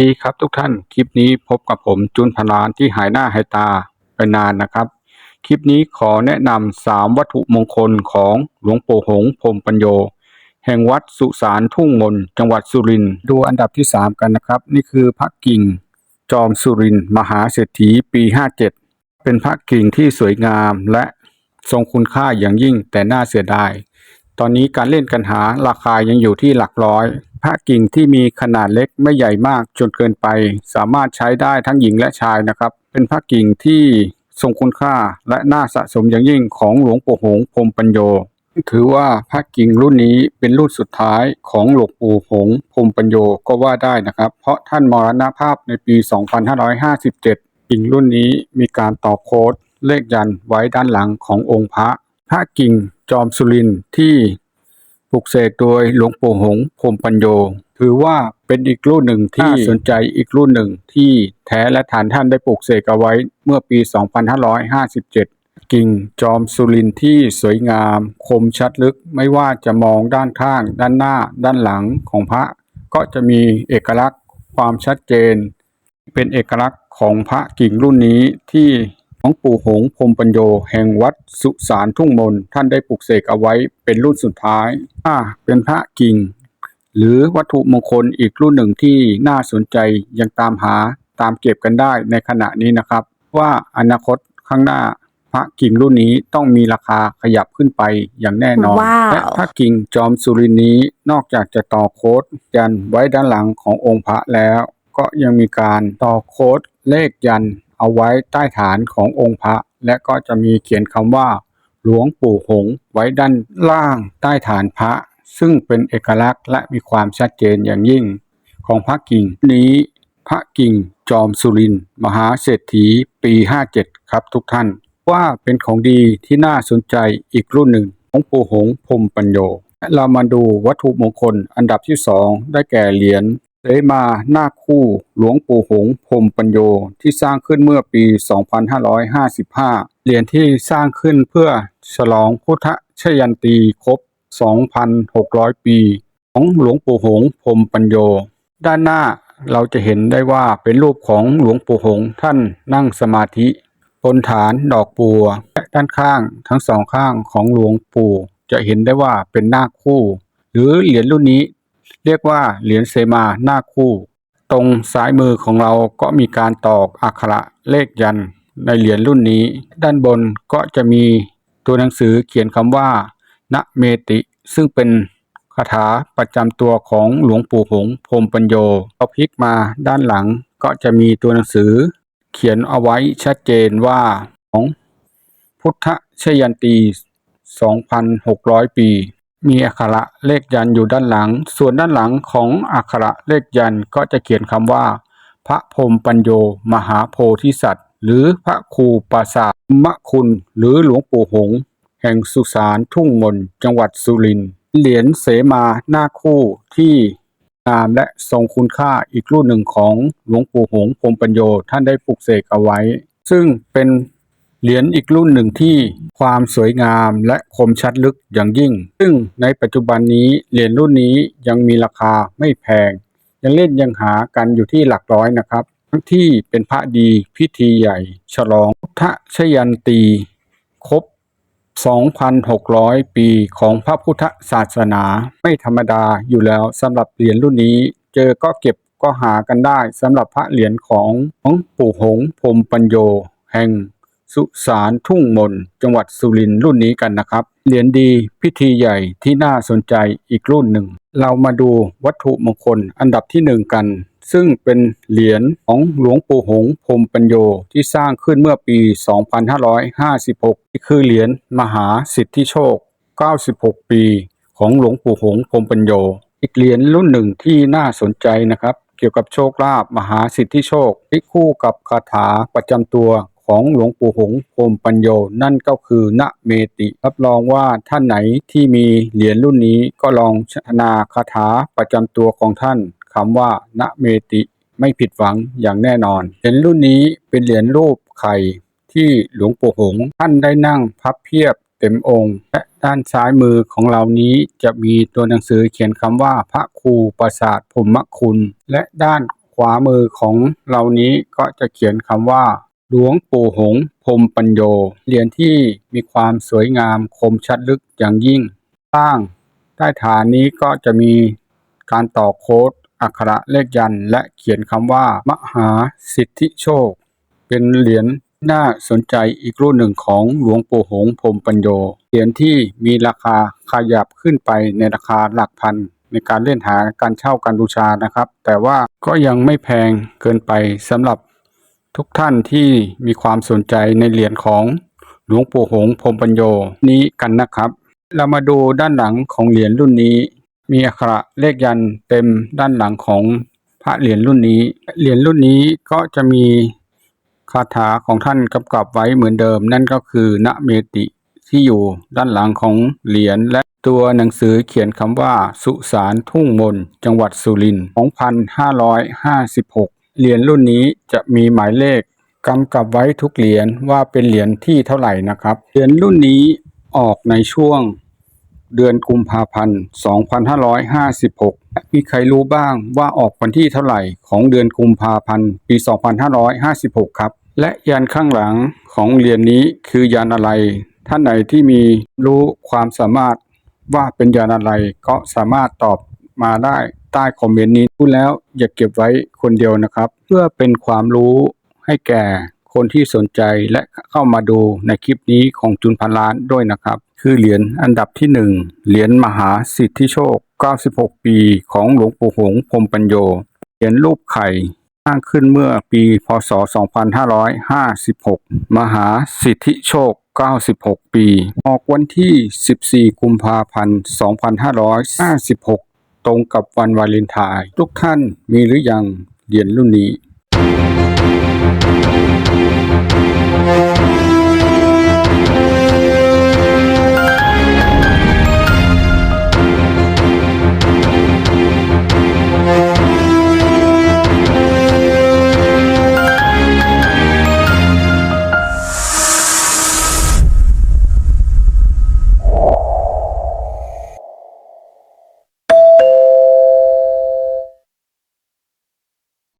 ดีครับทุกท่าน คลิปนี้พบกับผมจุนพลานที่หายหน้าหายตาไปนานนะครับ คลิปนี้ขอแนะนำสามวัตถุมงคลของหลวงปู่หงพรมปัญโย แห่งวัดสุสานทุ่งมน จังหวัดสุรินทร์ดูอันดับที่สามกันนะครับ นี่คือพระกิ่ง จอมสุรินทร์มหาเศรษฐีปี57เป็นพระกิ่งที่สวยงามและทรงคุณค่าอย่างยิ่งแต่น่าเสียดาย ตอนนี้การเล่นกันหาราคายังอยู่ที่หลักร้อย พระกิ่งที่มีขนาดเล็กไม่ใหญ่มากจนเกินไป สามารถใช้ได้ทั้งหญิงและชายนะครับ เป็นพระกิ่งที่ทรงคุณค่าและน่าสะสมอย่างยิ่งของหลวงปู่หงพรมปัญโย ถือว่าพระกิ่งรุ่นนี้เป็นรุ่นสุดท้ายของหลวงปู่หงพรมปัญโยก็ว่าได้นะครับ เพราะท่านมรณภาพในปี 2557 กิ่งรุ่นนี้มีการต่อโค้ดเลขยันไว้ด้านหลังขององค์พระพระกิ่งจอมสุรินที่ ปลุกเสกโดยหลวงปู่หงส์พรหมปัญโย ถือว่าเป็นอีกรุ่นหนึ่งที่น่าสนใจอีกรุ่นหนึ่งที่แท้และฐานท่านได้ปลูกเสกเอาไว้เมื่อปี 2557 กิ่งจอมสุรินทร์ที่สวยงาม คมชัดลึกไม่ว่าจะมองด้านข้าง ด้านหน้า ด้านหลังของพระ ก็จะมีเอกลักษณ์ความชัดเจน เป็นเอกลักษณ์ของพระกิ่งรุ่นนี้ที่ หลวงปู่หงส์พรหมปัญโยแห่งวัดสุสานทุ่งมนท่านได้ปลูกเสกเอาไว้เป็นรุ่นสุดท้ายถ้าเป็นพระกิ่ง หรือวัตถุมงคลอีกรุ่นหนึ่งที่น่าสนใจยังตามหาตามเก็บกันได้ในขณะนี้นะครับ ว่าอนาคตข้างหน้าพระกิ่งรุ่นนี้ต้องมีราคาขยับขึ้นไปอย่างแน่นอนว้าวและพระกิ่งจอมสุรินทร์นี้นอกจากจะต่อโค้ดยันไว้ด้านหลังขององค์พระแล้ว ก็ยังมีการต่อโค้ดเลขยัน เอาไว้ใต้ฐานขององค์พระ และก็จะมีเขียนคำว่า หลวงปู่หงไว้ด้านล่างใต้ฐานพระ ซึ่งเป็นเอกลักษณ์และมีความชัดเจนอย่างยิ่ง ของพระกิ่งนี้พระกิ่งจอมสุรินมหาเศรษฐีปี 57 ครับทุกท่าน ว่าเป็นของดีที่น่าสนใจอีกรุ่นหนึ่งของปู่หงพรมปัญโยและเรามาดูวัตถุมงคลอันดับที่สองได้แก่เหรียญ เสมาหน้าคู่หลวงปู่หงพรมปัญโยที่สร้างขึ้นเมื่อปี 2555 เหรียญที่สร้างขึ้นเพื่อฉลองพุทธชยันตีครบ 2,600 ปี ของหลวงปู่หงพรมปัญโย ด้านหน้าเราจะเห็นได้ว่าเป็นรูปของหลวงปู่หงท่านนั่งสมาธิบนฐานดอกบัวและด้านข้างทั้งสองข้างของหลวงปู่ จะเห็นได้ว่าเป็นหน้าคคู่ หรือเหรียญรุ่นนี้ เรียกว่าเหรียญเซมาหน้าคู่ ตรงซ้ายมือของเราก็มีการตอกอักขระเลขยันในเหรียญรุ่นนี้ ด้านบนก็จะมีตัวหนังสือเขียนคำว่า ณเมติ ซึ่งเป็นคาถาประจำตัวของหลวงปู่หงพรมปัญโยพอพลิกมาด้านหลังก็จะมีตัวหนังสือ เขียนเอาไว้ชัดเจนว่าของพุทธชยันตี 2,600 ปี มีอักขระเลขยันอยู่ด้านหลัง ส่วนด้านหลังของอักขระเลขยันก็จะเขียนคำว่า พระพรมปัญโย มหาโพธิสัตว์ หรือพระครูปราสาทมะคุณ หรือหลวงปู่หง แห่งสุสานทุ่งมนจังหวัดสุรินทร์เหรียญเสมาหน้าคู่ที่งามและทรงคุณค่าอีกรุ่นหนึ่งของหลวงปู่หงพรมปัญโยท่านได้ปลุกเสกเอาไว้ ซึ่งเป็น เหรียญอีกรุ่นหนึ่งที่ความสวยงามและคมชัดลึกอย่างยิ่ง ซึ่งในปัจจุบันนี้เหรียญรุ่นนี้ยังมีราคาไม่แพง ยังเล่นยังหากันอยู่ที่หลักร้อยนะครับ ทั้งที่เป็นพระดีพิธีใหญ่ ฉลองพุทธชยันตี ครบ 2,600 ปีของพระพุทธศาสนา ไม่ธรรมดาอยู่แล้วสำหรับเหรียญรุ่นนี้ เจอก็เก็บก็หากันได้สำหรับพระเหรียญของของปู่หงพรมปัญโยแห่ง สุสานทุ่งมน จังหวัดสุรินทร์รุ่นนี้กันนะครับ เหรียญดีพิธีใหญ่ที่น่าสนใจอีกรุ่นหนึ่ง เรามาดูวัตถุมงคลอันดับที่หนึ่งกัน ซึ่งเป็นเหรียญของหลวงปู่หงพรมปัญโยที่สร้างขึ้นเมื่อปี 2556ที่คือเหรียญมหาสิทธิโชค 96 ปีของหลวงปู่หงพรมปัญโย อีกเหรียญรุ่นหนึ่งที่น่าสนใจนะครับ เกี่ยวกับโชคลาภมหาสิทธิโชคที่คู่กับคาถาประจำตัว ของหลวงปู่หงส์พรหมปัญโยนั่นก็คือณเมติ รับรองว่าท่านไหนที่มีเหรียญรุ่นนี้ก็ลองชนาคาถาประจำตัวของท่านคำว่าณเมติไม่ผิดหวังอย่างแน่นอน เหรียญรุ่นนี้เป็นเหรียญรูปไข่ที่หลวงปู่หงท่านได้นั่งพับเพียบเต็มองค์ และด้านซ้ายมือของเรานี้จะมีตัวหนังสือเขียนคำว่าพระครูประสาทพรหมคุณ และด้านขวามือของเรานี้ก็จะเขียนคำว่า หลวงปู่หงพรมปัญโยเหรียญที่มีความสวยงามคมชัดลึกอย่างยิ่งข้างใต้ฐานนี้ก็จะมีการต่อโค้ดอักขระเลขยันและเขียนคำว่า มหาสิทธิโชค เป็นเหรียญน่าสนใจอีกรุ่นหนึ่งของหลวงปู่หงพรมปัญโยเหรียญที่มีราคาขยับขึ้นไปในราคาหลักพันในการเล่นหาการเช่าการบูชานะครับ แต่ว่าก็ยังไม่แพงเกินไปสำหรับ ทุกท่านที่มีความสนใจในเหรียญของหลวงปู่หงส์พรมปัญโยนี้กันนะครับ เรามาดูด้านหลังของเหรียญรุ่นนี้ มีอักขระเลขยันเต็มด้านหลังของพระเหรียญรุ่นนี้ เหรียญรุ่นนี้ก็จะมีคาถาของท่านกำกับไว้เหมือนเดิม นั่นก็คือนะเมติที่อยู่ด้านหลังของเหรียญและตัวหนังสือเขียนคำว่า สุสานทุ่งมน จังหวัดสุรินทร์2556 เหรียญรุ่นนี้จะมีหมายเลขกำกับไว้ทุกเหรียญว่าเป็นเหรียญที่เท่าไหร่นะครับ เหรียญรุ่นนี้ออกในช่วงเดือนกุมภาพันธ์ 2556 มีใครรู้บ้างว่าออกวันที่เท่าไหร่ของเดือนกุมภาพันธ์ ปี 2556 ครับ และยันข้างหลังของเหรียญนี้คือยันอะไร ท่านไหนที่มีรู้ความสามารถว่าเป็นยันอะไรก็สามารถตอบมาได้ ใต้คอมเมนต์นี้พูดแล้วอย่าเก็บไว้คนเดียวนะครับ เพื่อเป็นความรู้ให้แก่คนที่สนใจและเข้ามาดูในคลิปนี้ของจุนพันล้านด้วยนะครับ คือเหรียญอันดับที่หนึ่งเหรียญมหาสิทธิโชค 96 ปีของหลวงปู่หงส์พรมปัญโย เหรียญรูปไข่สร้างขึ้นเมื่อปีพศ 2556 มหาสิทธิโชค 96 ปี ออกวันที่ 14 กุมภาพันธ์ 2556 ตรงกับวันวาเลนไทน์ทุกท่านมีหรือยังเหรียญรุ่นนี้